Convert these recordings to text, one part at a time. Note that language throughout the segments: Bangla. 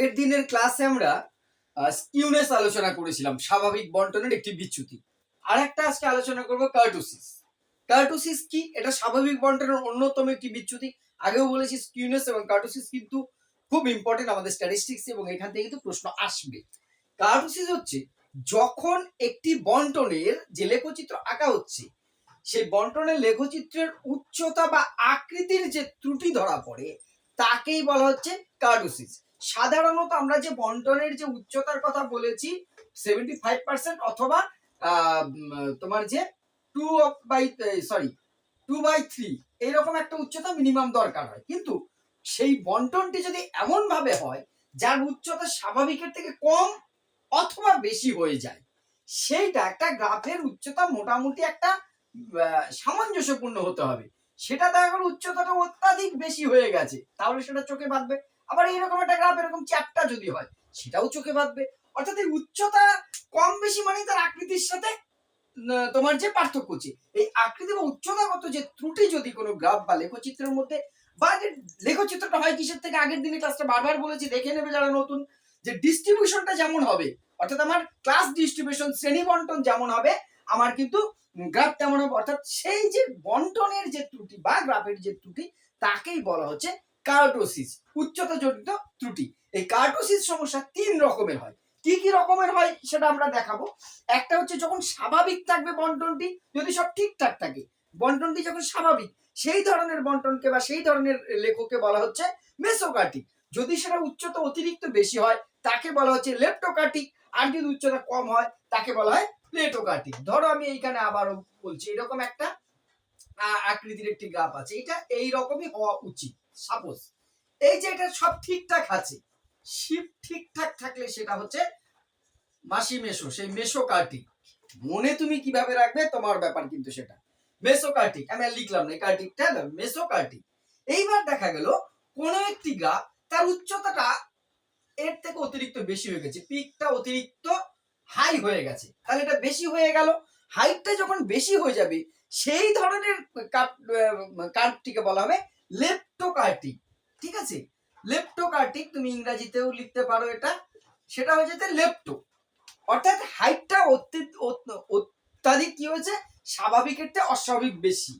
আগের দিনের ক্লাসে আমরা স্কিউনেস আলোচনা করেছিলাম, স্বাভাবিক বন্টনের একটি বিচ্যুতি। আর একটা আজকে আলোচনা করব কার্টোসিস কার্টোসিস কি? এটা স্বাভাবিক বন্টনের অন্যতম একটি বিচ্যুতি। আগেও বলেছি স্কিউনেস এবং কার্টোসিস কিন্তু খুব ইম্পর্টেন্ট আমাদের স্ট্যাটিস্টিক্স এবং এখান থেকে কিন্তু প্রশ্ন আসবে। কার্টোসিস হচ্ছে যখন একটি বন্টনের যে লেখচিত্র আঁকা হচ্ছে, সেই বন্টনের লেখচিত্রের উচ্চতা বা আকৃতির যে ত্রুটি ধরা পড়ে, তাকেই বলা হচ্ছে কার্ডোসিস সাধারণত আমরা যে বন্টনের যে উচ্চতার কথা বলেছি সেভেন্টি ফাইভ পার্সেন্ট অথবা তোমার যে two by sorry two by three এইরকম একটা উচ্চতা মিনিমাম দরকার হয়। কিন্তু সেই বন্টনটি যদি এমন ভাবে হয়, যার উচ্চতা স্বাভাবিকের থেকে কম অথবা বেশি হয়ে যায়, সেইটা একটা গ্রাফের উচ্চতা মোটামুটি একটা সামঞ্জস্যপূর্ণ হতে হবে। সেটা দেখা গেল উচ্চতাটা অত্যাধিক বেশি হয়ে গেছে, তাহলে সেটা চোখে বাঁধবে। আবার এইরকম একটা গ্রাফ, এরকম চ্যাপটা যদি হয়, সেটাও চোখে বাঁধবে অর্থাৎ এই উচ্চতা কম বেশি মানে তার আকৃতির সাথে তোমার যে পার্থক্য হচ্ছে। এই আকৃতি বা উচ্চতাগত যে ত্রুটি যদি কোনো গ্রাফ বা লেখচিত্রের মধ্যে, বা যে লেখচিত্রটা হয় কিসের থেকে, আগের দিনে ক্লাসটা বারবার বলেছি, দেখে নেবে যারা নতুন, যে ডিস্ট্রিবিউশনটা যেমন হবে, অর্থাৎ আমার ক্লাস ডিস্ট্রিবিউশন শ্রেণি বন্টন যেমন হবে, আমার কিন্তু গ্রাফ তেমন হবে। অর্থাৎ সেই যে বন্টনের যে ত্রুটি বা গ্রাফের যে ত্রুটি, তাকেই বলা হচ্ছে কার্টোসিস উচ্চতা জনিত ত্রুটি। এই কার্টোসিস সমস্যা তিন রকমের হয়। কি কি রকমের হয় সেটা আমরা দেখাবো। একটা হচ্ছে যখন স্বাভাবিক থাকবে বন্টনটি, যদি সব ঠিকঠাক থাকে, বন্টনটি যখন স্বাভাবিক, সেই ধরনের বন্টনকে বা সেই ধরনের লেখককে বলা হচ্ছে মেসোকার্টিক। যদি সেটা উচ্চতা অতিরিক্ত বেশি হয়, তাকে বলা হচ্ছে লেপ্টোকার্টিক। আর যদি উচ্চতা কম হয়, তাকে বলা হয় প্লেটোকার্টিক। ধরো আমি এইখানে আবারও বলছি, এরকম একটা আকৃতির একটি গ্রাফ আছে। এটা এই রকমই হওয়া উচিত। সাপোজ এই যে এটা সব ঠিকঠাক আছে শিপ ঠিকঠাক থাকলে সেটা হচ্ছে মাসি মেশো, সেই মেসোকার্টিক মনে তুমি কীভাবে রাখবে, তোমার ব্যাপার কিন্তু সেটা। মেসোকার্টিক আমি আর লিখলাম না, এই কার্টিকটা মেসোকার্টিক এইবার দেখা গেল, কোন একটি গ্রাফ তার উচ্চতাটা এর থেকে অতিরিক্ত বেশি হয়ে গেছে, পিকটা অতিরিক্ত হাই হয়ে গেছে। তাহলে এটা বেশি হয়ে গেল হাইটটা যখন বেশি হয়ে যাবে, সেই ধরনের কার্ভটিকে বলা হবে লেপ্টোকার্টিক ঠিক আছে? লেপ্টোকার্টিক তুমি ইংরেজিতেও লিখতে পারো এটা, সেটা হয়ে যেতে লেপ্টো অর্থাৎ হাইটটা অত্যাধিক কি হয়েছে? স্বাভাবিকের চেয়ে অস্বাভাবিক বেশি।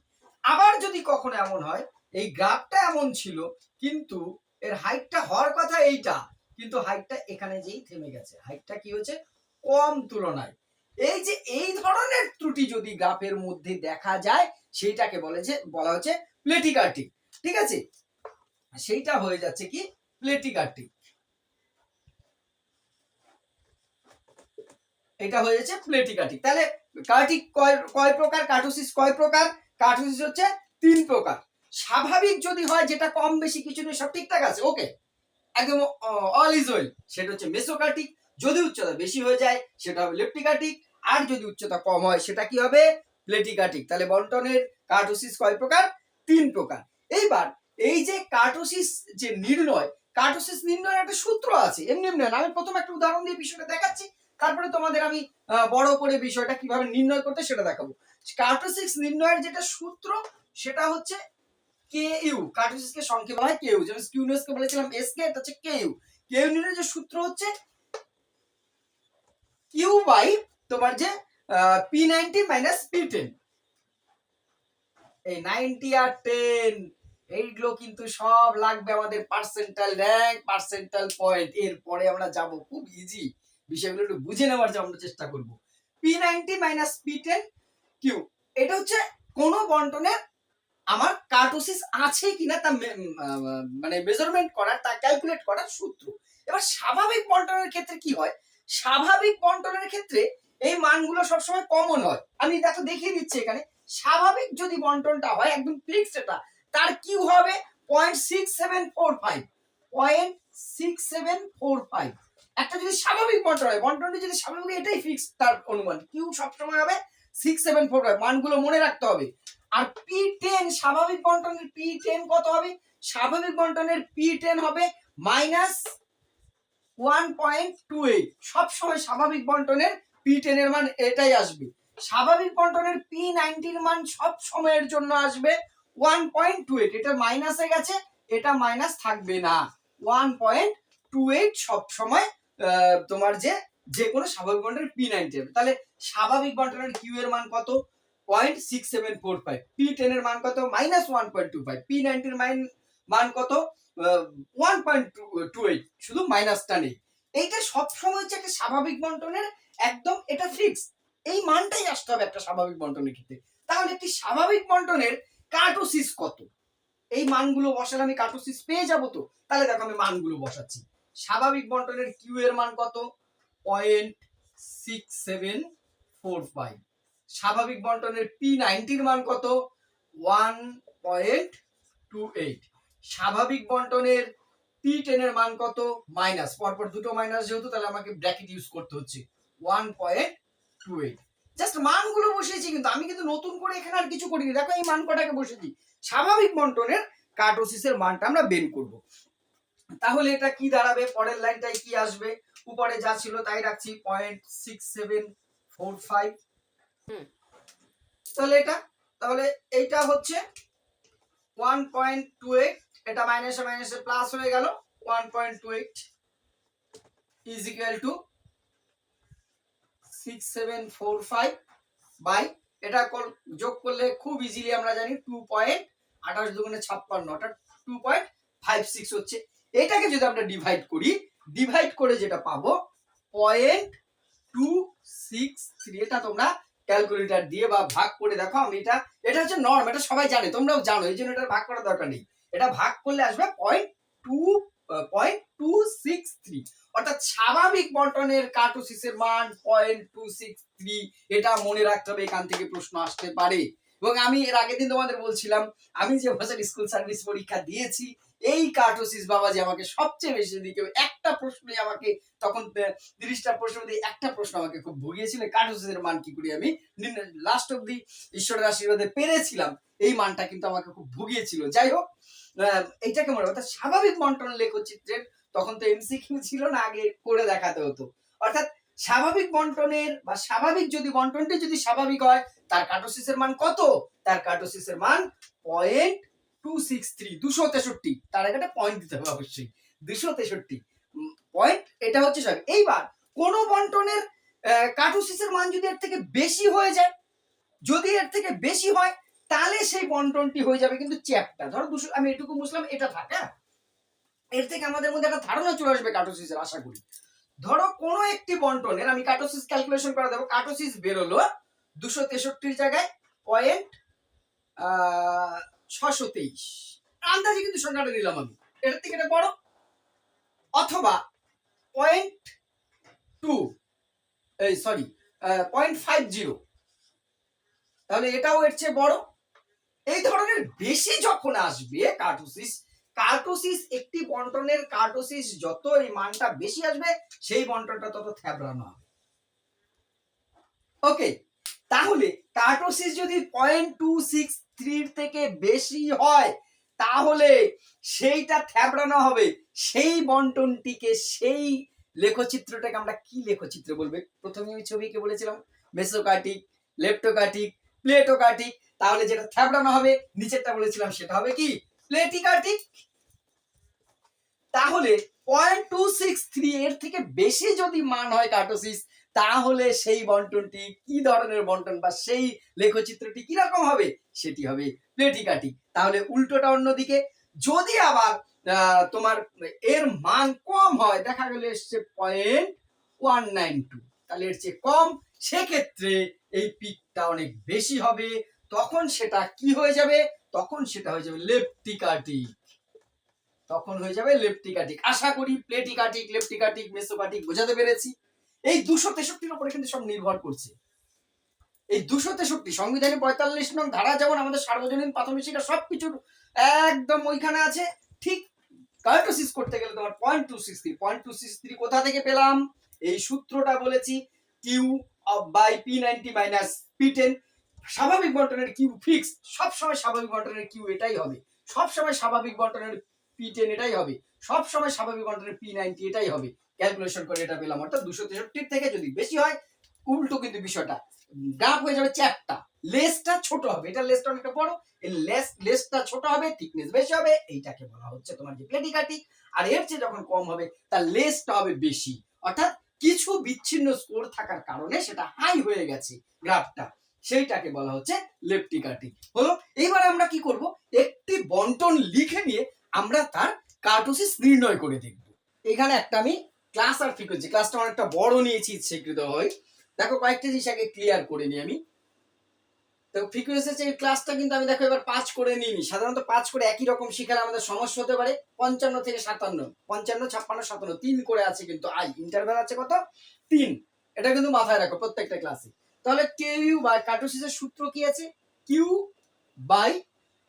আবার যদি কখনো এমন হয়, এই গ্রাফটা এমন ছিল, কিন্তু এর হাইটটা হওয়ার কথা এইটা, কিন্তু হাইটটা এখানে যেই থেমে গেছে হাইটটা কি হয়েছে? কম তুলনায়। এই যে এই ধরনের ত্রুটি যদি গ্রাফের মধ্যে দেখা যায়, সেইটাকে বলে যে বলা হচ্ছে প্লেটিকার্টিক ঠিক আছে? সেইটা হয়ে যাচ্ছে কি? প্লেটিকার্টিক এটা হয়ে যাচ্ছে প্লেটিকার্টিক তাহলে কার্টিক কয় কয় প্রকার? কার্টোসিস কয় প্রকার? কার্টোসিস হচ্ছে তিন প্রকার। স্বাভাবিক যদি হয়, যেটা কম বেশি কিছু নেই, সব ঠিকঠাক আছে ওকে একদম অল ইজ ওয়েল সেটা হচ্ছে মেসোকার্টিক যদি উচ্চতা বেশি হয়ে যায়, সেটা হবে লেপ্টিকাটিক আর যদি উচ্চতা কম হয়, সেটা কি হবে? প্লেটিকাটিক তাহলে বন্টনের কার্টোসিস কয় প্রকার? তিন প্রকার। এইবার এই যে কার্টোসিস যে নির্ণয় কার্টোসিস নির্ণয়ের একটা সূত্র আছে, এমনি এমনি আমি প্রথম একটা উদাহরণ দিয়ে বিষয়টা দেখাচ্ছি, তারপরে তোমাদের আমি বড় করে বিষয়টা কীভাবে নির্ণয় করতে সেটা দেখাবো। কার্টোসিস নির্ণয়ের যেটা সূত্র, সেটা হচ্ছে কে ইউ কার্টোসিসকে সংক্ষেপে বলা হয় কে ইউ যেমন স্কিউনেসকে বলেছিলাম, এস কে, এটা হচ্ছে কে ইউ কে ইউ নির্ণয়ের যে সূত্র হচ্ছে কিউ বাই তোমার যে P ninety minus P ten. এই নাইনটি আর টেন এইগুলো কিন্তু সব লাগবে আমাদের পার্সেন্টাল র্যাঙ্ক পার্সেন্টাল পয়েন্ট এরপরে আমরা যাব খুব ইজি বিষয়গুলো একটু বুঝে নেওয়ার জন্য আমরা চেষ্টা করব। P ninety minus P ten Q এটা হচ্ছে কোন বন্টনের আমার কার্টোসিস আছে কিনা তা মানে মেজারমেন্ট করার, তা ক্যালকুলেট করার সূত্র। এবার স্বাভাবিক বন্টনের ক্ষেত্রে কি হয়? স্বাভাবিক বন্টনের ক্ষেত্রে এই মানগুলো সবসময় কমন হয়। আমি দেখো দেখিয়ে দিচ্ছি এখানে। স্বাভাবিক যদি বন্টনটা হয়, একদম ফিক্সড এটা তার কি হবে? Point six seven four five point six seven four five একটা যদি স্বাভাবিক হয় যদি স্বাভাবিক এটাই ফিক্স তার অনুমান। কিউ সবসময় হবে সিক্স সেভেন ফোর ফাইভ মানগুলো মনে রাখতে হবে। আর পি টেন স্বাভাবিক বন্টনের পি টেন কত হবে? স্বাভাবিক পি টেন হবে minus one point two eight সবসময় স্বাভাবিক বন্টনের পি টেনের মান এটাই আসবে। স্বাভাবিক বন্টনের পি নাইনটির মান সব সময়ের জন্য আসবে। ওয়ান পয়েন্ট টু এইট এটা মাইনাসে গেছে, এটা মাইনাস থাকবে না। ওয়ান পয়েন্ট টু এইট সব সময় তোমার যে যে কোনো স্বাভাবিক বন্টনের পি নাইনটি হবে। তাহলে স্বাভাবিক বন্টনের কিউ এর মান কত? Point six seven four five P ten এর মান কত? Minus one point two five P নাইনটির মান কত? ওয়ান পয়েন্ট টু এইট শুধু মাইনাসটা নেই। এইটা সবসময় হচ্ছে একটা স্বাভাবিক বন্টনের একদম এটা ফিক্স এই মানটাই আসতে হবে একটা স্বাভাবিক বন্টনের ক্ষেত্রে। তাহলে একটি স্বাভাবিক বন্টনের কার্টোসিস কত? এই মানগুলো বসালে আমি কার্টোসিস পেয়ে যাব তো? তাহলে দেখো আমি মানগুলো বসাচ্ছি। স্বাভাবিক বন্টনের কিউ এর মান কত? Point six seven four five. স্বাভাবিক বন্টনের পি নাইনটির মান কত? One point two eight. স্বাভাবিক বন্টনের পি টেনের মান কত? মাইনাস। পরপর দুটো মাইনাস যেহেতু, তাহলে আমাকে ব্র্যাকেট ইউজ করতে হচ্ছে। One point two eight. Just মানগুলো বসিয়েছি কিন্তু আমি কিন্তু নতুন করে এখানে আর কিছু করিনি। দেখো এই মান কটাকে বসেছি স্বাভাবিক বন্টনের কার্টোসিসের মানটা আমরা বের করব। তাহলে এটা কি দাঁড়াবে? পরের লাইনটায় কি আসবে? উপরে যা ছিল তাই রাখছি। Point six seven four five hmm. তাহলে এটা তাহলে এইটা হচ্ছে ওয়ান পয়েন্ট টু এইট এটা মাইনাসে মাইনাসে প্লাস হয়ে গেল। One point two eight is equal to six seven four five by এটা যোগ করলে খুব ইজিলি আমরা জানি টু পয়েন্ট আঠাশ দুগুণে ছাপ্পান্ন অর্থাৎ টু পয়েন্ট ফাইভ সিক্স হচ্ছে। এটাকে যদি আমরা ডিভাইড করি ডিভাইড করে যেটা পাবো পয়েন্ট টু সিক্স থ্রি এটা তোমরা ক্যালকুলেটর দিয়ে বা ভাগ করে দেখো আমি এটা এটা হচ্ছে নর্ম এটা সবাই জানে, তোমরাও জানো, এই জন্য এটা ভাগ করার দরকার নেই। এটা ভাগ করলে আসবে point two point two six three অর্থাৎ স্বাভাবিক বন্টনের কার্টোসিসের মান পয়েন্ট টু সিক্স থ্রি এটা মনে রাখতে হবে, এখান থেকে প্রশ্ন আসতে পারে। এবং আমি এর আগের দিন তোমাদের বলছিলাম, আমি যে বছর স্কুল সার্ভিস পরীক্ষা দিয়েছি, এই কার্টোসিস বাবা যে আমাকে সবচেয়ে বেশি দিকে, একটা প্রশ্নই আমাকে তখন তিরিশটা প্রশ্ন দিয়ে একটা প্রশ্ন আমাকে খুব ভুগিয়েছিল কার্টোসিসের মান কি করি আমি লাস্ট অব্দি ঈশ্বরের আশীর্বাদে পেরেছিলাম, এই মানটা কিন্তু আমাকে খুব ভুগিয়েছিল। যাই হোক এইটাকে মনে অর্থাৎ স্বাভাবিক বন্টন লেখচিত্রের তখন তো এমসিকিউ ছিল না, আগে করে দেখাতে হতো। অর্থাৎ স্বাভাবিক বন্টনের বা স্বাভাবিক যদি বন্টনটি যদি স্বাভাবিক হয়, তার কার্টোসিসের মান কত? তার কার্টোসিসের মান পয়েন্ট টু সিক্স থ্রি দুশো তেষট্টি। তার আগে একটা পয়েন্ট দিতে হবে অবশ্যই, দুশো তেষট্টি। পয়েন্ট এটা হচ্ছে সব এইবার কোন বন্টনের কার্টোসিসের মান যদি এর থেকে বেশি হয়ে যায়, যদি এর থেকে বেশি হয়, তাহলে সেই বন্টনটি হয়ে যাবে কিন্তু চ্যাপটা। ধরো দুশো, আমি এটুকু বুঝলাম, এটা থাকে হ্যাঁ? এর থেকে আমাদের মধ্যে একটা ধারণা চলে আসবে কার্টোসিসের আশা করি। ধরো কোনো একটি বন্টনের, আমি কাটোসিস ক্যালকুলেশন করে দেবো কার্টোসিস বেরোলো দুশো তেষট্টির জায়গায় পয়েন্ট ছশো তেইশ। আন্দাজে কিন্তু সংখ্যাটা নিলাম আমি। এটার থেকে এটা বড়। অথবা পয়েন্ট টু এই সরি পয়েন্ট ফাইভ জিরো তাহলে এটাও এর চেয়ে বড়। এই ধরনের বেশি যখন আসবে কার্টোসিস কার্টোসিস, একটি বন্টনের কার্টোসিস যত এই মানটা বেশি আসবে, সেই বন্টনটা তত থ্যাবড়ানো হবে। ওকে, তাহলে কার্টোসিস যদি পয়েন্ট টু সিক্স থ্রির থেকে বেশি হয়, তাহলে সেইটা থ্যাবড়ানো হবে। সেই বন্টনটিকে সেই লেখচিত্রটাকে আমরা কি লেখচিত্র বলবে? প্রথমে আমি ছবিকে বলেছিলাম, মেসোকার্টিক, লেপ্টোকার্টিক, প্লেটোকার্টিক, তাহলে যেটা থ্যাবড়ানো হবে, নিচেরটা বলেছিলাম, সেটা হবে কি? প্লেটিকার্টিক তাহলে পয়েন্ট টু সিক্স থ্রি এর থেকে বেশি যদি মান হয় কার্টোসিস, তাহলে সেই বন্টনটি কি ধরনের বন্টন বা সেই লেখচিত্রটি কীরকম হবে? সেটি হবে প্লেটিকার্টিক তাহলে উল্টোটা অন্যদিকে। যদি আবার তোমার এর মান কম হয়, দেখা গেল এসছে পয়েন্ট ওয়ান নাইন টু তাহলে এর চেয়ে কম, সেক্ষেত্রে এই পিকটা অনেক বেশি হবে। তখন সেটা কি হয়ে যাবে? তখন সেটা হয়ে যাবে লেপটিকাটিক। তখন হয়ে যাবে লেপটিকাটিক। আশা করি প্লেটিকাটিক, লেপটিকাটিক মেসোকাটিক বোঝাতে পেরেছি। এই দুশো তেষট্টির উপরে কিন্তু সব নির্ভর করছে। এই দুশো তেষট্টি, সংবিধানে পঁয়তাল্লিশ নং ধারা যেমন আমাদের সার্বজনীন প্রাথমিক শিক্ষা সবকিছুর একদম ওইখানে আছে, ঠিক কার্টোসিস করতে গেলে তোমার point two six three point two six three কোথা থেকে পেলাম? এই সূত্রটা বলেছি Q by P ninety minus P ten স্বাভাবিক বন্টনের কিউ ফিক্স সবসময় স্বাভাবিক বন্টনের কিউ এটাই হবে। সবসময় স্বাভাবিক বন্টনের পি টেন এটাই হবে। সবসময় স্বাভাবিক বন্টনের পি নাইনটি এটাই হবে। ক্যালকুলেশন করে এটা পেলাম, অর্থাৎ দুশো তেষট্টির থেকে যদি বেশি হয়, উল্টো কিন্তু বিষয়টা গ্রাফ হয়ে যাবে চ্যাপটা লেসটা ছোট হবে, এটা লেসটা অনেকটা বড়, এই লেস লেসটা ছোট হবে থিকনেস বেশি হবে, এইটাকে বলা হচ্ছে তোমার যে প্লেটিকাটি আর এর চেয়ে যখন কম হবে, তার লেসটা হবে বেশি। অর্থাৎ কিছু বিচ্ছিন্ন স্কোর থাকার কারণে সেটা হাই হয়ে গেছে গ্রাফটা সেইটাকে বলা হচ্ছে লেপটিকাটি হলো, এইবার আমরা কি করব? একটি বন্টন লিখে নিয়ে আমরা তার কার্টোসিস নির্ণয় করে দেখব। এখানে একটা আমি ক্লাস আর ফ্রিকোয়েন্সি ক্লাসটা অনেকটা বড় নিয়েছি ইচ্ছেকৃত হয়। দেখো, কয়েকটা জিনিস আগে ক্লিয়ার করে নিই আমি। তো ফ্রিকোয়েন্সি যে ক্লাসটা কিন্তু আমি দেখো এবার পাঁচ করে নিইনি। সাধারণত পাঁচ করে একই রকম শিখালে আমাদের সমস্যা হতে পারে। পঞ্চান্ন থেকে সাতান্ন, পঞ্চান্ন, ছাপ্পান্ন, সাতান্ন, তিন করে আছে কিন্তু আই। ইন্টারভ্যাল আছে কত? তিন। এটা কিন্তু মাথায় রাখো প্রত্যেকটা ক্লাসে তাহলে কিউ বাই কার্টোসিসের সূত্র কি আছে? Q by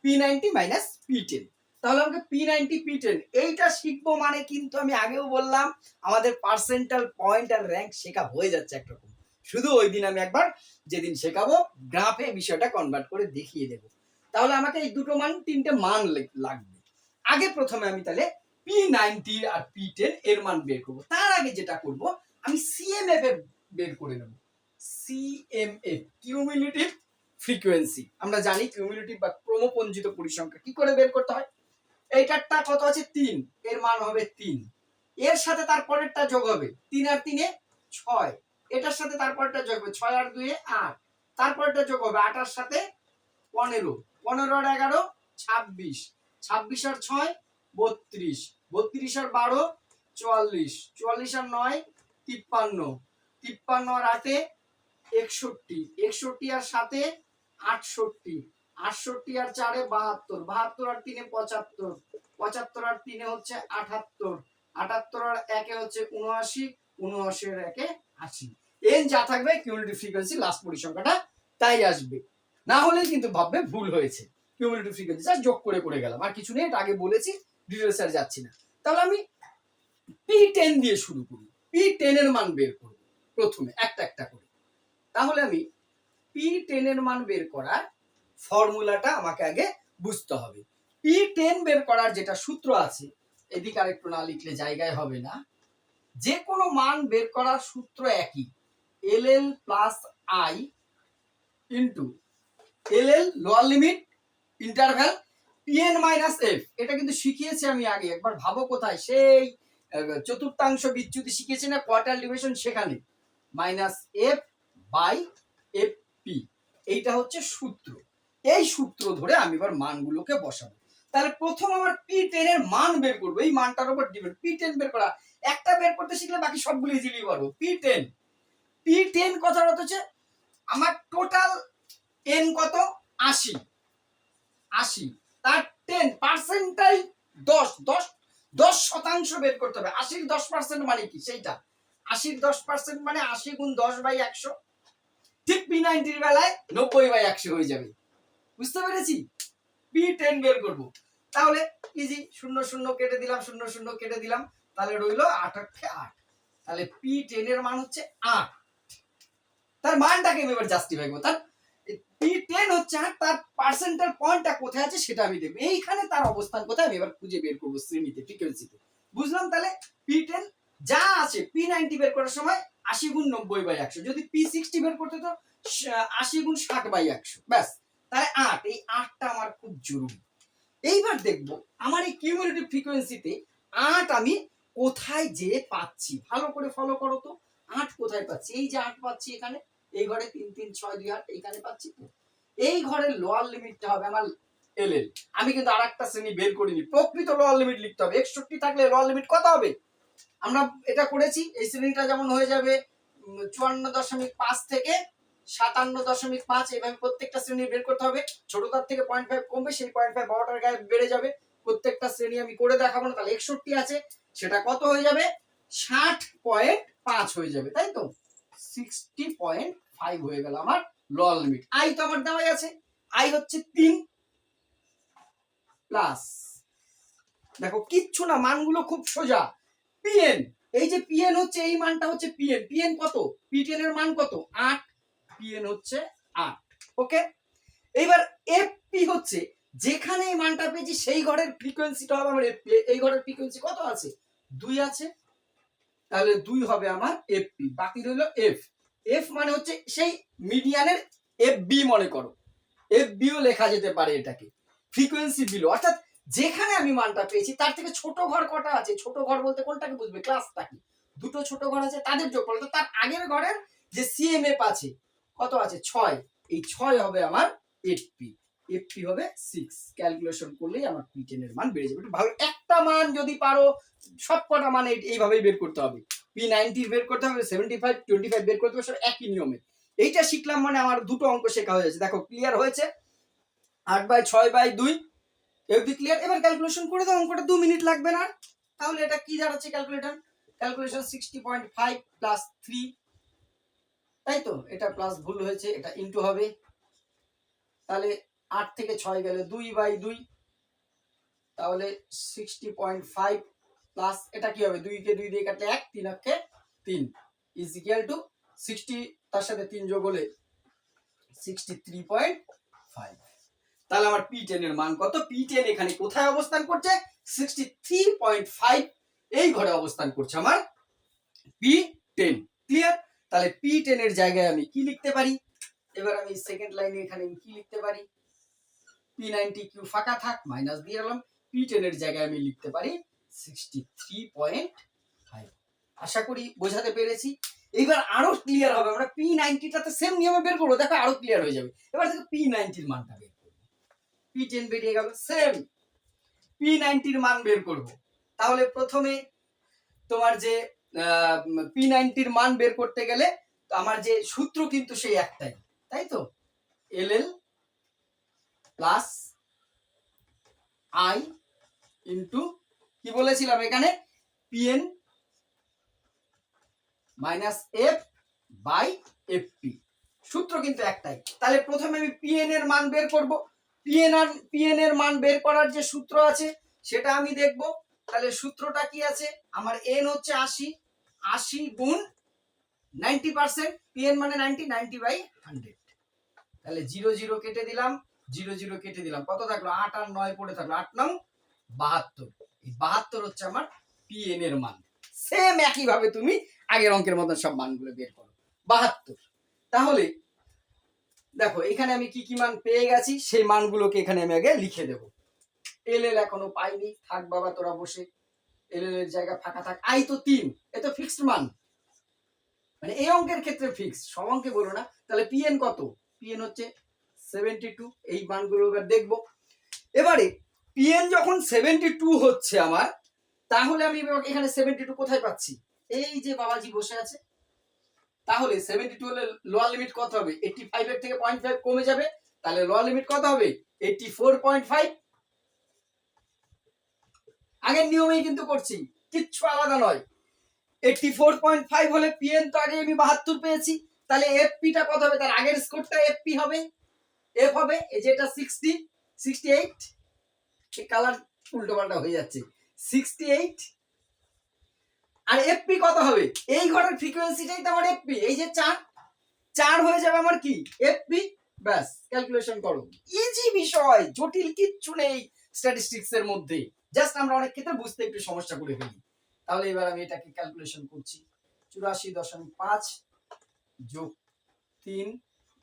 P ninety minus P ten তাহলে আমাকে পি নাইনটি পি টেন এইটা শিখব মানে কিন্তু আমি আগেও বললাম, আমাদের পার্সেন্টাল পয়েন্ট আর র্যাঙ্ক শেখা হয়ে যাচ্ছে একরকম শুধু ওই দিন আমি একবার যেদিন শেখাবো গ্রাফে বিষয়টা কনভার্ট করে দেখিয়ে দেবো। তাহলে আমাকে এই দুটো মান, তিনটে মান লাগবে। আগে প্রথমে আমি তাহলে পি নাইনটি আর পি টেন এর মান বের করব। তার আগে যেটা করব, আমি সিএমএফ এর বের করে নেব। সিএমএফ কিউমিউলেটিভ ফ্রিকোয়েন্সি আমরা জানি কিউমিউলেটিভ বা ক্রমপঞ্জিত পরিসংখ্যা কি করে বের করতে হয়? এইটারটা কত আছে? তিন। এর মান হবে তিন। এর সাথে তার পরেরটা যোগ হবে তিন আর তিনে ছয়। এটার সাথে তারপরটা যোগ হবে ছয় আর দুয়ে আট। তারপরটা যোগ হবে আটার সাথে পনেরো। পনেরো আর এগারো, ছাব্বিশ। ছাব্বিশ আর ছয়, বত্রিশ। বত্রিশ আর বারো, চুয়াল্লিশ। চুয়াল্লিশ আর নয়, তিপ্পান্ন। তিপ্পান্ন আর আটে একষট্টি। একষট্টি আর সাথে আটষট্টি। আটষট্টি আর চারে বাহাত্তর। বাহাত্তর আর তিনে পঁচাত্তর। পঁচাত্তর আর তিনে হচ্ছে আটাত্তর। আটাত্তর আর একে হচ্ছে উনআশি উনআশি আর একে আশি। এন যা থাকবে কিউমুলেটিভ ফ্রিকোয়েন্সি লাস্ট পরিসংখ্যাটা তাই আসবে। না হলে কিন্তু ভাববে ভুল হয়েছে। কিউমুলেটিভ ফ্রিকোয়েন্সি জাস্ট যোগ করে করে গেলাম। আর কিছু নেই, এটা আগে বলেছি ডিটেলস আর যাচ্ছি না। তাহলে আমি পি টেন দিয়ে শুরু করি। পি টেনের মান বের করব প্রথমে, একটা একটা করে। তাহলে আমি পি টেনের মান বের করার ফর্মুলাটা আমাকে আগে বুঝতে হবে। পি টেন বের করার যেটা সূত্র আছে, এদিকে আরেকটু না লিখলে জায়গায় হবে না। যে কোনো মান বের করার সূত্র একই। L L plus I into L L lower limit interval P N minus F এটা কিন্তু শিখিয়েছি আমি আগে, একবার ভাবো কোথায়? সেই চতুর্থাংশ বিচ্যুতি শিখিয়েছি না কোয়ার্টার ডিভিশন সেখানে। Minus F by F P এইটা হচ্ছে সূত্র। এই সূত্র ধরে আমি এবার মানগুলোকে বসাবো। তাহলে প্রথম আমার পি টেন এর মান বের করব। এই মানটার উপর ডিপেন্ড পি টেন বের করা। একটা বের করতে শিখলে বাকি সবগুলো ইজিলি পারব। পি টেন পি টেন কথার অর্থ হচ্ছে আমার টোটাল এন কত? আশি। আশি। তার টেন পার্সেন্টাই দশ। দশ দশ শতাংশ বের করতে হবে। আশির দশ পার্সেন্ট মানে কি? সেইটা। আশির দশ পার্সেন্ট মানে আশি গুণ দশ বাই একশো। ঠিক পি নাইনটির বেলায় নব্বই বাই একশো হয়ে যাবে। বুঝতে পেরেছি? পি টেন বের করব। তাহলে ইজি শূন্য শূন্য কেটে দিলাম, শূন্য শূন্য কেটে দিলাম। তাহলে রইল আট আটকে আট। তাহলে পি টেন এর মান হচ্ছে আট। তার মানটাকে আমি এবার জাস্টিফাই করব। তার পি টেন হচ্ছে আট তার পার্সেন্টাল পয়েন্টটা কোথায় আছে সেটা আমি দেখব। এইখানে তার অবস্থান কোথায় আমি এবার খুঁজে বের করব শ্রেণীতে ফ্রিকোয়েন্সিতে বুঝলাম তাহলে পি টেন যা আছে পি নাইনটি বের করার সময় আশি গুণ নব্বই বাই একশো। যদি পি সিক্সটি বের করতে তো আশি গুণ ষাট বাই একশো। ব্যাস। তাহলে আট, এই আটটা আমার খুব জরুরি। এইবার দেখব আমার এই কিউমুলেটিভ ফ্রিকোয়েন্সিতে আট আমি কোথায় যে পাচ্ছি। ভালো করে ফলো করো তো। আট কোথায় পাচ্ছি? এই যে আট পাচ্ছি এখানে, এই ঘরে তিন তিন, ছয়, দুই, আট, এইখানে পাচ্ছি এই ঘরের লোয়ার লিমিটটা হবে আমার এল এল আমি কিন্তু আর একটা শ্রেণি বের করিনি। প্রকৃত লোয়ার লিমিট লিখতে হবে। একষট্টি থাকলে লোয়ার লিমিট কত হবে? আমরা এটা করেছি, এই শ্রেণীটা যেমন হয়ে যাবে চুয়ান্ন দশমিক পাঁচ থেকে সাতান্ন দশমিক পাঁচ, এইভাবে প্রত্যেকটা শ্রেণি বের করতে হবে। ছোটটার থেকে পয়েন্ট ফাইভ কমবে, সেই পয়েন্ট ফাইভ বড়টার গায়ে বেড়ে যাবে। প্রত্যেকটা শ্রেণি আমি করে দেখাবো না, তাহলে একষট্টি আছে, সেটা কত হয়ে যাবে? ষাট পয়েন্ট পাঁচ হয়ে যাবে, তাই তো? সিক্সটি পয়েন্ট ফাইভ হয়ে গেল আমার লোয়ার লিমিট আই তো আমার দেওয়াই আছে। আই হচ্ছে তিন প্লাস দেখো, কিচ্ছু না, মানগুলো খুব সোজা। পিএন এই যে পিএন হচ্ছে, এই মানটা হচ্ছে পিএন পিএন কত? পিটেন এর মান কত? আট। পিএন হচ্ছে আট। ওকে? এইবার এফপি হচ্ছে, যেখানে এই মানটা পেয়েছি, সেই ঘরের ফ্রিকোয়েন্সিটা হবে আমার এফপি এই ঘরের ফ্রিকোয়েন্সি কত আছে? দুই আছে। তাহলে দুই হবে আমার এফপি বাকি রইল এফ এফ মানে হচ্ছে সেই মিডিয়ানের এফ বি মনে করো। এফ বিও লেখা যেতে পারে এটাকে। ফ্রিকোয়েন্সি বিলো অর্থাৎ যেখানে আমি মানটা পেয়েছি, তার থেকে ছোট ঘর কটা আছে? ছোট ঘর বলতে কোনটাকে বুঝবে? ক্লাসটা কি? দুটো ছোট ঘর আছে, তাদের যোগফল তো তার আগের ঘরের যে সিএমএফ আছে, কত আছে? ছয়। এই ছয় হবে আমার এফপি এফপি হবে সিক্স ক্যালকুলেশন করলেই আমার পি টেন এর মান বেড়ে যাবে। ভালো, একটা মান যদি পারো সব কটা মান এইভাবেই বের করতে হবে। পি নাইনটির বের করতে হবে সেভেন্টি ফাইভ টোয়েন্টি ফাইভ বের করতে হবে, সব একই নিয়মে। এইটা শিখলাম মানে আমার দুটো অঙ্ক শেখা হয়ে যাচ্ছে দেখো ক্লিয়ার হয়েছে? আট বাই ছয় বাই দুই এফডি ক্লিয়ার এবার ক্যালকুলেশন করে দাও, অঙ্কটা দু মিনিট লাগবে না। তাহলে এটা কি দাঁড়াচ্ছে calculator calculation sixty point five plus three তাই তো? এটা প্লাস ভুল হয়েছে, এটা ইন্টু হবে। তাহলে আট থেকে ছয় গেলে দুই বাই দুই। তাহলে সিক্সটি পয়েন্ট ফাইভ প্লাস এটা কি হবে? দুইকে দুই দিয়ে কাটলে এক, তিন অক্ষে তিন। ইজ ইকুয়াল টু সিক্সটি তার সাথে তিন যোগ হলে সিক্সটি থ্রি পয়েন্ট ফাইভ তাহলে আমার পি টেন এর মান কত? পি টেন এখানে কোথায় অবস্থান করছে? সিক্সটি থ্রি পয়েন্ট ফাইভ এই ঘরে অবস্থান করছে আমার পি টেন ক্লিয়ার তাহলে পি টেন এর জায়গায় আমি কি লিখতে পারি? এবার আমি সেকেন্ড লাইনে এখানে আমি কি লিখতে পারি? পি নাইনটি কিউ ফাঁকা থাক মাইনাস দিয়ে এলাম। পি টেন এর জায়গায় আমি লিখতে পারি সিক্সটি থ্রি পয়েন্ট ফাইভ আশা করি বোঝাতে পেরেছি। এইবার আরও ক্লিয়ার হবে। আমরা পি নাইনটিটাতে সেম নিয়মে বের করব। দেখো আরও ক্লিয়ার হয়ে যাবে। এবার দেখো পি নাইনটির মানটা বের পি টেন বেরিয়ে গেল সেম পি নাইনটির মান বের করব। তাহলে প্রথমে তোমার যে পি নাইনটির মান বের করতে গেলে আমার যে সূত্র কিন্তু সেই একটাই, তাই তো? L L plus I into কি বলেছিলাম এখানে? P N minus F by F P সূত্র কিন্তু একটাই। তাহলে প্রথমে আমি পিএন এর মান বের করব। পিএন আর পিএন এর মান বের করার যে সূত্র আছে, সেটা আমি দেখব। তাহলে সূত্রটা কি আছে? আমার এন হচ্ছে আশি। আশি গুণ নাইনটি পার্সেন্ট পিএন মানে নাইনটি নাইনটি বাই হান্ড্রেড। তাহলে জিরো জিরো কেটে দিলাম, জিরো জিরো কেটে দিলাম। কত থাকল? আট আর নয় পড়ে থাকল। আট নং বাহাত্তর। এই বাহাত্তর হচ্ছে আমার পিএন এর মান। সেম একই ভাবে তুমি আগের অঙ্কের মতন সব মানগুলো বের করো। বাহাত্তর। তাহলে দেখো, এখানে আমি কি কি মান পেয়ে গেছি, সেই মানগুলোকে এখানে আমি আগে লিখে দেবো। এল এল এখনও পাইনি, থাক বাবা, তোরা বসে। এল এল এর জায়গা ফাঁকা থাক। আই তো তিন, এ তো ফিক্সড মান। মানে এই অঙ্কের ক্ষেত্রে ফিক্সড সব অঙ্কে বলো না। তাহলে পিএন কত? পিএন হচ্ছে সেভেন্টি টু এই মানগুলো এবার দেখব। এবারে পিএন যখন সেভেন্টি টু হচ্ছে আমার, তাহলে আমি এখানে সেভেন্টি টু কোথায় পাচ্ছি? এই যে বাবাজি বসে আছে। তাহলে সেভেন্টি টু হলে লোয়ার লিমিট কত হবে? এইটটি ফাইভ এর থেকে পয়েন্ট ফাইভ কমে যাবে। তাহলে লোয়ার লিমিট কত হবে? এইটটি ফোর পয়েন্ট ফাইভ আগের নিয়মেই কিন্তু করছি, কিচ্ছু আলাদা নয়। এইটটি ফোর পয়েন্ট ফাইভ হলে পিএন তো আগে আমি বাহাত্তর পেয়েছি। তাহলে এফপিটা কত হবে? তার আগের স্কোরটা এফপি হবে। এফ হবে, এই যেটা সিক্সটি সিক্সটি এইট এই কালার উল্টো পাল্টা হয়ে যাচ্ছে। সিক্সটি এইট আর এফপি কত হবে? এই ঘরের ফ্রিকোয়েন্সিটাই তো আমার এফপি এই যে চার চার হয়ে যাবে আমার কি? এফপি ব্যাস ক্যালকুলেশন করো। ইজি বিষয়, জটিল কিচ্ছু নেই স্ট্যাটিস্টিক্স এর মধ্যে। জাস্ট আমরা অনেক ক্ষেত্রে বুঝতে একটু সমস্যা করে ফেলি। তাহলে এবার আমি এটাকে ক্যালকুলেশন করছি। চুরাশি দশমিক পাঁচ যোগ তিন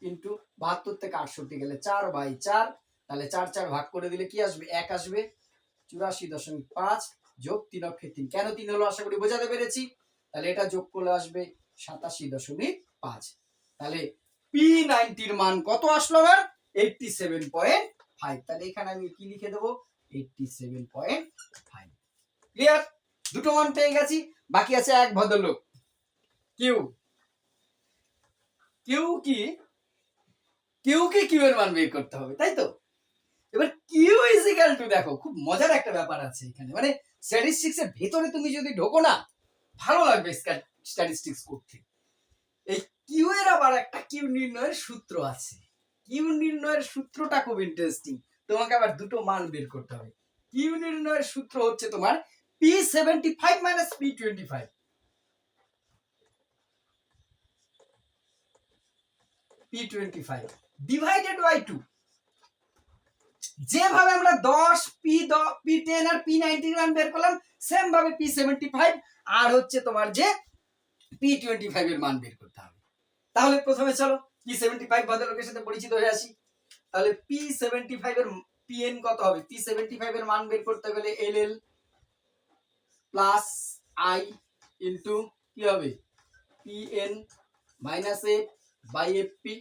ইন্টু বাহাত্তর থেকে আটষট্টি গেলে চার বাই চার। তাহলে চার চার ভাগ করে দিলে কি আসবে? এক আসবে। চুরাশি দশমিক পাঁচ যোগ তিন অক্ষে তিন। কেন তিন হলো? আশা করি বোঝাতে পেরেছি। তাহলে এটা যোগ করলে আসবে সাতাশি দশমিক পাঁচ। তাহলে পি নাইনটির মান কত আসলো আমার? এইটটি সেভেন পয়েন্ট ফাইভ তাহলে এখানে আমি কি লিখে দেবো? Eighty seven point five clear দুটো মান পেয়ে গেছি। বাকি আছে এক ভদ্রলোক। কিউ কিউ কি? কিউ কে কিউ এর মান বের করতে হবে, তাই তো? এবার কিউ ইজ ইকাল টু দেখো, খুব মজার একটা ব্যাপার আছে এখানে। মানে স্ট্যাটিস্টিক্স এর ভেতরে তুমি যদি ঢোকো না, ভালো লাগবে স্ট্যাটিস্টিক্স করতে। এই কিউ এর আবার একটা কিউ নির্ণয়ের সূত্র আছে। কিউ নির্ণয়ের সূত্রটা খুব ইন্টারেস্টিং তোমাকে আবার দুটো মান বের করতে হবে। কিউ নির্ণয়ের সূত্র হচ্ছে তোমার P seventy five minus P twenty five P twenty five divided by two যেভাবে আমরা দশ পি পি টেন আর পি নাইনটি মান বের করলাম সেম ভাবে পি সেভেন্টি ফাইভ আর হচ্ছে তোমার যে পি টোয়েন্টি ফাইভ এর মান বের করতে হবে। তাহলে প্রথমে চলো পি সেভেন্টি ফাইভ ভদ্রলোকের সাথে পরিচিত হয়ে আসি। তাহলে পি সেভেন্টি ফাইভ এর পিএন কত হবে? পি সেভেন্টি ফাইভ এর মান বের করতে গেলে L L plus I into কি হবে? P N minus F by F P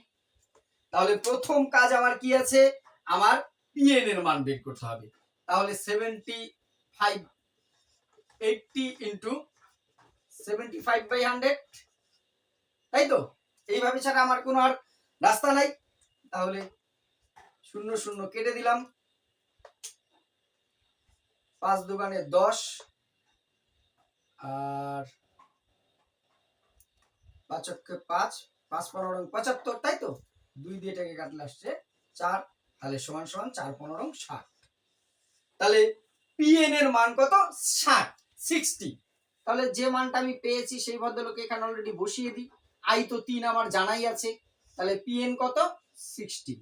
তাহলে প্রথম কাজ আমার কি আছে? আমার পিএন এর মান বের করতে হবে। তাহলে seventy five eighty into seventy five by hundred তাই তো? এইভাবে ছাড়া আমার কোনো আর রাস্তা নাই। তাহলে শূন্য শূন্য কেটে দিলাম। পাঁচ দোকানে দশ, আর পাঁচকে পাঁচ পাঁচ পনেরো পঁচাত্তর, তাই তো? দুই দিয়ে এটাকে কাটলে আসছে চার। তাহলে সমান সমান চার পনেরো ষাট। তাহলে পিএন এর মান কত? ষাট সিক্সটি তাহলে যে মানটা আমি পেয়েছি সেই ভদ্রলোকে এখানে অলরেডি বসিয়ে দিই। আই তো তিন আমার জানাই আছে। তাহলে পিএন কত? সিক্সটি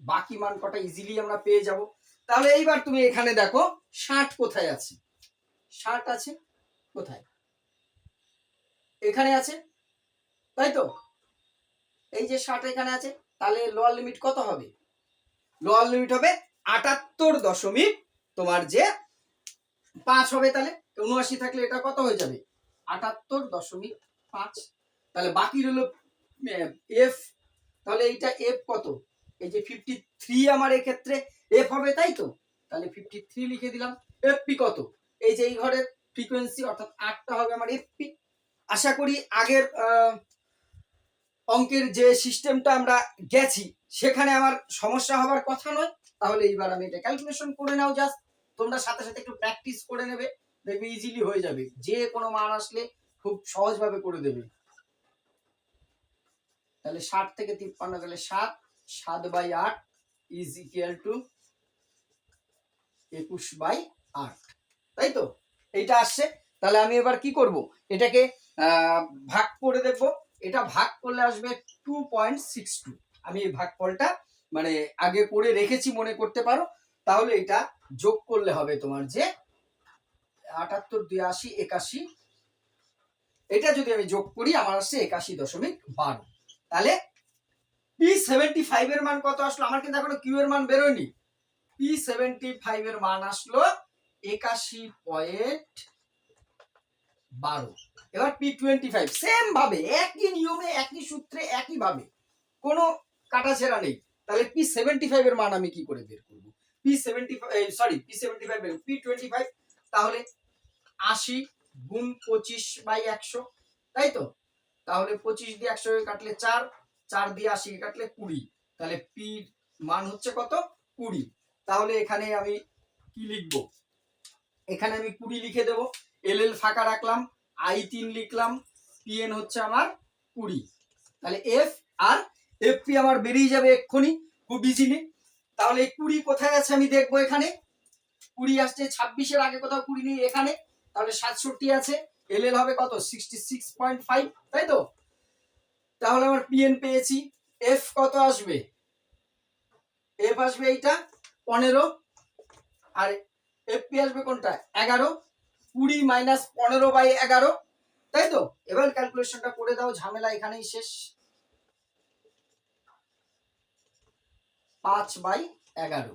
বাকি মান কটা ইজিলি আমরা পেয়ে যাব। তাহলে এইবার তুমি এখানে দেখো, ষাট কোথায় আছে? ষাট আছে কোথায়? এখানে আছে, তাই তো? এই যে ষাট এখানে আছে তাহলে লোয়ার লিমিট কত হবে? লোয়ার লিমিট হবে আটাত্তর দশমিক তোমার যে পাঁচ হবে তাহলে উনআশি থাকলে এটা কত হয়ে যাবে? আটাত্তর দশমিক পাঁচ। তাহলে বাকি রইল এফ। তাহলে এইটা এফ কত? এই যে ফিফটি থ্রি আমার এক্ষেত্রে এফ হবে, তাই তো? তাহলে ফিফটি থ্রি লিখে দিলাম। এফপি কত? এই যে এই ঘরের ফ্রিকোয়েন্সি অর্থাৎ আটটা হবে আমার এফপি আশা করি আগের অঙ্কের যে সিস্টেমটা আমরা গেছি, সেখানে আমার সমস্যা হবার কথা নয়। তাহলে এইবার আমি এটা ক্যালকুলেশন করে নাও জাস্ট তোমরা সাথে সাথে একটু প্র্যাকটিস করে নেবে, দেখবে ইজিলি হয়ে যাবে। যে কোনো মান আসলে খুব সহজভাবে করে দেবে। তাহলে ষাট থেকে তিপ্পান্ন গেলে সাত সাত বাই আট ইজ ইকুয়াল টু একুশ বাই আট। তাই তো? এইটা আসছে। তাহলে আমি এবার কি করব? এটাকে ভাগ করে দেখব। এটা ভাগ করলে আসবে টু পয়েন্ট সিক্স টু আমি এই ভাগফলটা মানে আগে করে রেখেছি মনে করতে পারো, তাহলে এটা যোগ করলে হবে তোমার যে আটাত্তর দুই আশি একাশি। এটা যদি আমি যোগ করি, আমার আসছে একাশি দশমিক বারো। তাহলে পি সেভেন্টি ফাইভ এর মান কত আসলো? আমার কিন্তু এখনও কিউ এর মান বেরোয়নি। পি সেভেন্টি ফাইভ এর মান আসলো একাশি পয়েন্ট বারো। এবার পি টোয়েন্টি ফাইভ সেম ভাবে, একই নিয়মে, একই সূত্রে, একই ভাবে। কোনো কাটা কাটাছেড়া নেই। তাহলে পি সেভেন্টি ফাইভের মান আমি কি করে বের করব? P seventy five sorry P seventy five P twenty five তাহলে আশি গুণ পঁচিশ বাই একশো, তাই তো? তাহলে পঁচিশ দিয়ে একশো কাটলে চার চার দিয়ে আশি কাটলে কুড়ি। তাহলে পি মান হচ্ছে কত? কুড়ি। তাহলে এখানে আমি কি লিখব? এখানে আমি কুড়ি লিখে দেবো। এল এল ফাঁকা রাখলাম, আই তিন লিখলাম, পিএন হচ্ছে আমার কুড়ি। তাহলে এফ আর এফ পি আমার বেরিয়ে যাবে এক্ষুনি, খুব ইজিলি তাহলে এই কুড়ি কোথায় আছে আমি দেখব এখানে। কুড়ি আসছে ছাব্বিশের, আগে কোথাও কুড়ি নেই এখানে। তাহলে সাতষট্টি আছে, এল এল হবে কত? সিক্সটি সিক্স পয়েন্ট ফাইভ তাই তো? তাহলে আমার পিএন পেয়েছি। এফ কত আসবে? এফ আসবে এইটা পনেরো। আর এফ পি আসবে কোনটা? এগারো। কুড়ি মাইনাস পনেরো বাই এগারো, তাই তো? এবার ক্যালকুলেশনটা করে দাও, ঝামেলা এখানেই শেষ। পাঁচ বাই এগারো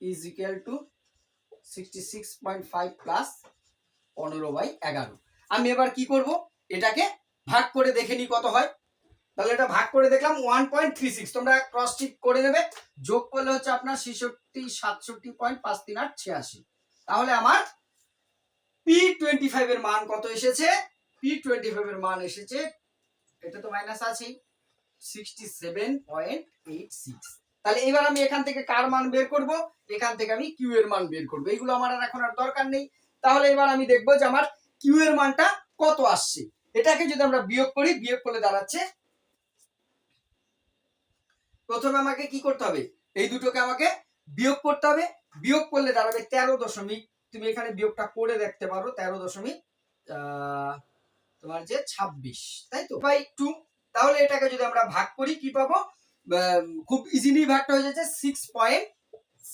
is equal to sixty six point five plus পনেরো বাই এগারো। আমি এবার কি করব? এটাকে ভাগ করে দেখে নিই কত হয়। তাহলে এটা ভাগ করে দেখলাম ওয়ান পয়েন্ট থ্রি সিক্স তোমরা ক্রস চেক করে নেবে। যোগ করলে হচ্ছে আপনার ছেষট্টি, সাতষট্টি পয়েন্ট পাঁচ তিন আট ছিয়াশি। তাহলে আমার পি টোয়েন্টি ফাইভ এর মান কত এসেছে? পি টোয়েন্টি মান এসেছে, এটা তো minus sixty seven point eight six তাহলে এবার আমি এখান থেকে কার মান বের করব? এখান থেকে আমি কিউ এর মান বের করব। এইগুলো আমার আর এখন আর দরকার নেই। তাহলে এবার আমি দেখব যে আমার কিউ এর মানটা কত আসছে। এটাকে যদি আমরা বিয়োগ করি, বিয়োগ করলে দাঁড়াচ্ছে। প্রথমে আমাকে কি করতে হবে? এই দুটোকে আমাকে বিয়োগ করতে হবে। বিয়োগ করলে দাঁড়াবে তেরো দশমিক তুমি এখানে বিয়োগটা করে দেখতে পারো তেরো দশমিক তোমার যে ছাব্বিশ, তাই তো? বাই টু তাহলে এটাকে যদি আমরা ভাগ করি, কি পাবো? খুব ইজিলি ভাগটা হয়ে যাচ্ছে সিক্স পয়েন্ট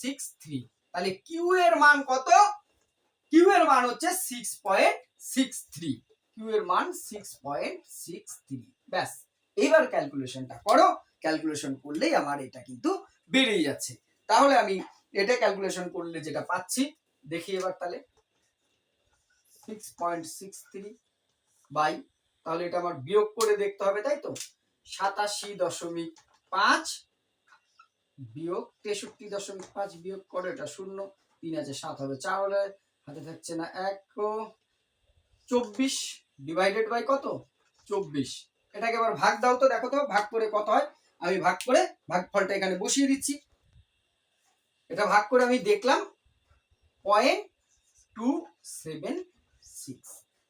সিক্স থ্রি তাহলে কিউ এর মান কত? কিউ এর মান হচ্ছে six point six three Q এর মান সিক্স পয়েন্ট সিক্স থ্রি ব্যাস, এইবার ক্যালকুলেশনটা করো। ক্যালকুলেশন করলেই আমার এটা কিন্তু বেরিয়ে যাচ্ছে। তাহলে আমি এটা ক্যালকুলেশন করলে যেটা পাচ্ছি দেখি এবার তাহলে। Six point six three by তাহলে এটা আমার বিয়োগ করে দেখতে হবে, তাই তো? সাতাশি দশমিক পাঁচ বিয়োগ তেষট্টি দশমিক পাঁচ বিয়োগ করে, এটা শূন্য, তিন আছে, সাত হবে, চার হলে হাতে থাকছে না এক চব্বিশ ডিভাইডেড বাই কত? চব্বিশ। এটাকে এবার ভাগ দাও তো, দেখো তো, ভাগ করে কত হয়? আমি ভাগ করে ভাগফলটা এখানে বসিয়ে দিচ্ছি। এটা ভাগ করে আমি দেখলাম পয়েন্ট টু সেভেন সিক্স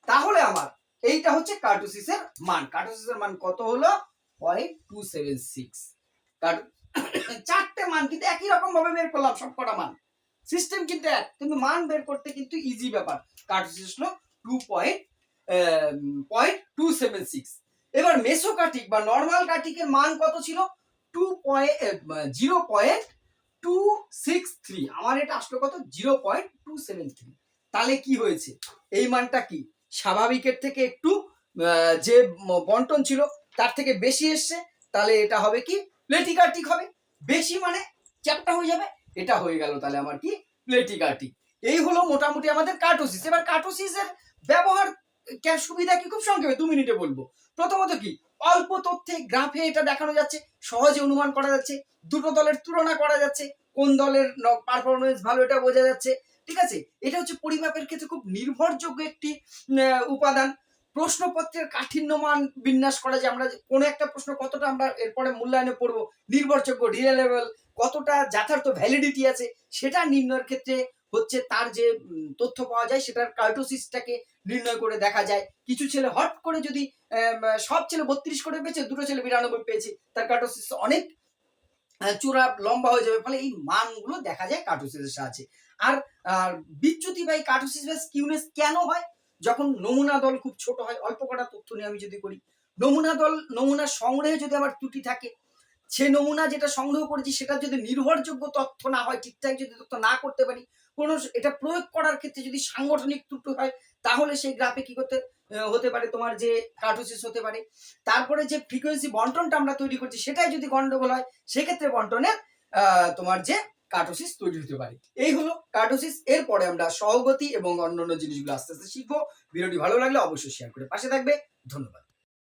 তাহলে আমার এইটা হচ্ছে কার্টোসিসের মান। কার্টোসিসের মান কত হলো? পয়েন্ট টু সেভেন সিক্স চারটে মান কিন্তু একই রকম ভাবে বের করলাম সবকটা মান। সিস্টেম কিন্তু এক, কিন্তু মান বের করতে কিন্তু ইজি ব্যাপার। কার্টোসিস হলো two point point two seven six এবার মেসোকাটিক বা নর্মাল কাটিকের মান কত ছিল? Two point zero point two six three আমার এটা আসলো কত? Zero point two seven three তাহলে কি হয়েছে? এই মানটা কি? স্বাভাবিকের থেকে একটু যে বন্টন ছিল, তার থেকে বেশি এসছে, তাহলে এটা হবে কি? প্লেটিকার্টিক হবে। বেশি মানে চ্যাপটা হয়ে যাবে, এটা হয়ে গেল তাহলে আমার কি? প্লেটিকার্টিক এই হলো মোটামুটি আমাদের কার্টোসিস এবার কার্টোসিসের ব্যবহার সুবিধা কি? খুব সংক্ষেপে দু মিনিটে বলব। প্রথমত কি? অল্প তথ্যে গ্রাফে এটা দেখানো যাচ্ছে, সহজে অনুমান করা যাচ্ছে, দুটো দলের তুলনা করা যাচ্ছে, কোন দলের পারফরমেন্স ভালো এটা বোঝা যাচ্ছে, ঠিক আছে? এটা হচ্ছে পরিমাপের ক্ষেত্রে খুব নির্ভরযোগ্য একটি উপাদান। প্রশ্নপত্রের কাঠিন্যমান বিন্যাস করা যে আমরা কোনো একটা প্রশ্ন কতটা আমরা এরপরে মূল্যায়নে পড়ব, নির্ভরযোগ্য রিলেবল কতটা যথার্থ ভ্যালিডিটি আছে, সেটা নির্ণয়ের ক্ষেত্রে হচ্ছে তার যে তথ্য পাওয়া যায় সেটার কার্টোসিসটাকে নির্ণয় করে দেখা যায়। কিছু ছেলে হট করে যদি সব ছেলে বত্রিশ করে পেয়েছে, দুটো ছেলে বিরানব্বই পেয়েছে, তার কার্টোসিস অনেক চূড়া লম্বা হয়ে যাবে। ফলে এই মানগুলো দেখা যায় কার্টোসিসের সাহায্যে। আর বিচ্যুতি বা এই কার্টোসিস বা স্কিউনেস কেন হয়? যখন নমুনা দল খুব ছোট হয়, অল্প কটা তথ্য নিয়ে আমি যদি করি, নমুনা দল, নমুনা সংগ্রহে যদি আমার ত্রুটি থাকে, সে নমুনা যেটা সংগ্রহ করেছি সেটা যদি নির্ভরযোগ্য তথ্য না হয়, ঠিকঠাক যদি তথ্য না করতে পারি কোনো এটা প্রয়োগ করার ক্ষেত্রে যদি সাংগঠনিক ত্রুটি হয়, তাহলে সেই গ্রাফে কি করতে হতে পারে তোমার যে কার্টোসিস হতে পারে। তারপরে যে ফ্রিকোয়েন্সি বন্টনটা আমরা তৈরি করছি, সেটাই যদি গন্ডগোল হয়, সেক্ষেত্রে বন্টনের তোমার যে কার্টোসিস তৈরি হতে পারে। এই হলো কার্টোসিস। এরপরে আমরা সহগতি এবং অন্যান্য জিনিসগুলো আস্তে আস্তে শিখব। ভিডিওটি ভালো লাগলে অবশ্যই শেয়ার করে পাশে থাকবে। ধন্যবাদ।